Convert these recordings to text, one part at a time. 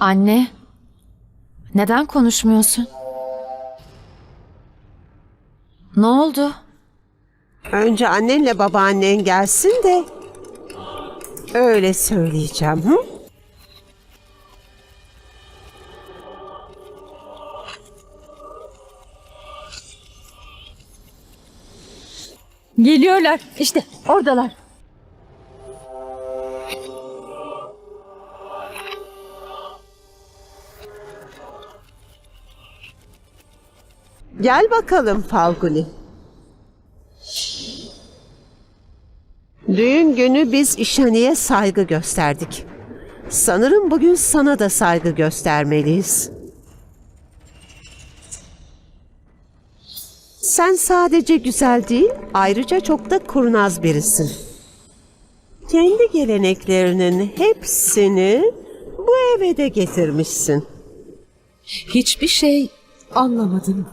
Anne, neden konuşmuyorsun? Ne oldu? Önce annenle babaannen gelsin de öyle söyleyeceğim. Hı? Geliyorlar. İşte oradalar. Gel bakalım Falguni. Düğün günü biz İşhani'ye saygı gösterdik. Sanırım bugün sana da saygı göstermeliyiz. Sen sadece güzel değil, ayrıca çok da kurnaz birisin. Kendi geleneklerinin hepsini bu eve de getirmişsin. Hiçbir şey anlamadım.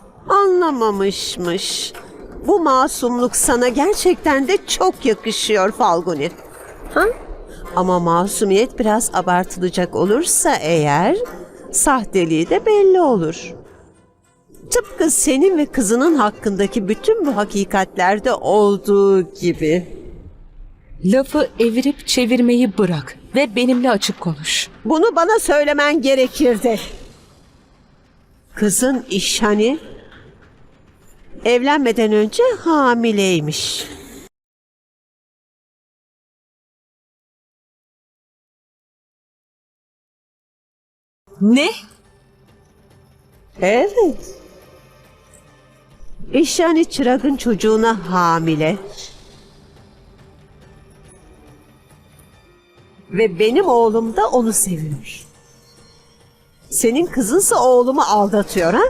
Anlamamışmış. Bu masumluk sana gerçekten de çok yakışıyor Falguni. Ha? Ama masumiyet biraz abartılacak olursa eğer sahteliği de belli olur. Tıpkı senin ve kızının hakkındaki bütün bu hakikatlerde olduğu gibi. Lafı evirip çevirmeyi bırak ve benimle açık konuş. Bunu bana söylemen gerekirdi. Kızın İşhani evlenmeden önce hamileymiş. Ne? Evet. İşhani Çırag'ın çocuğuna hamile. Ve benim oğlum da onu seviyor. Senin kızınsa oğlumu aldatıyor ha?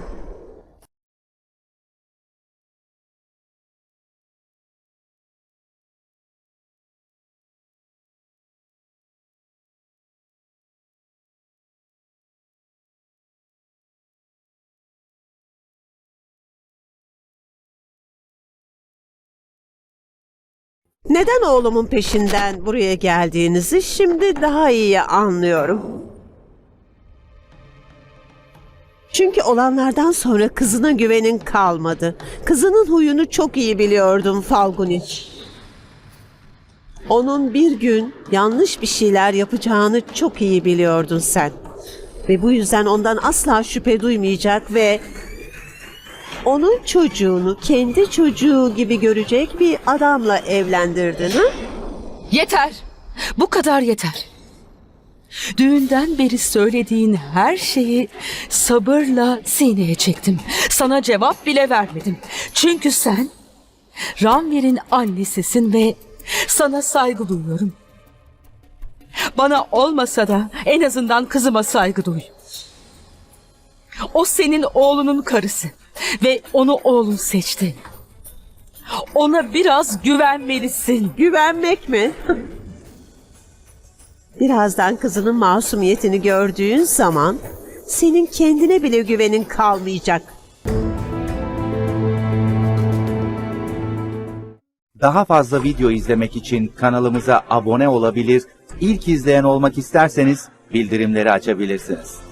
Neden oğlumun peşinden buraya geldiğinizi şimdi daha iyi anlıyorum. Çünkü olanlardan sonra kızına güvenin kalmadı. Kızının huyunu çok iyi biliyordum Falguni. Onun bir gün yanlış bir şeyler yapacağını çok iyi biliyordun sen. Ve bu yüzden ondan asla şüphe duymayacak ve onun çocuğunu kendi çocuğu gibi görecek bir adamla evlendirdin ha? Yeter. Bu kadar yeter. Düğünden beri söylediğin her şeyi sabırla sineye çektim. Sana cevap bile vermedim. Çünkü sen Ranvir'in annesisin ve sana saygı duyuyorum. Bana olmasa da en azından kızıma saygı duy. O senin oğlunun karısı ve onu oğlun seçti. Ona biraz güvenmelisin. Güvenmek mi? Birazdan kızının masumiyetini gördüğün zaman senin kendine bile güvenin kalmayacak. Daha fazla video izlemek için kanalımıza abone olabilir, ilk izleyen olmak isterseniz bildirimleri açabilirsiniz.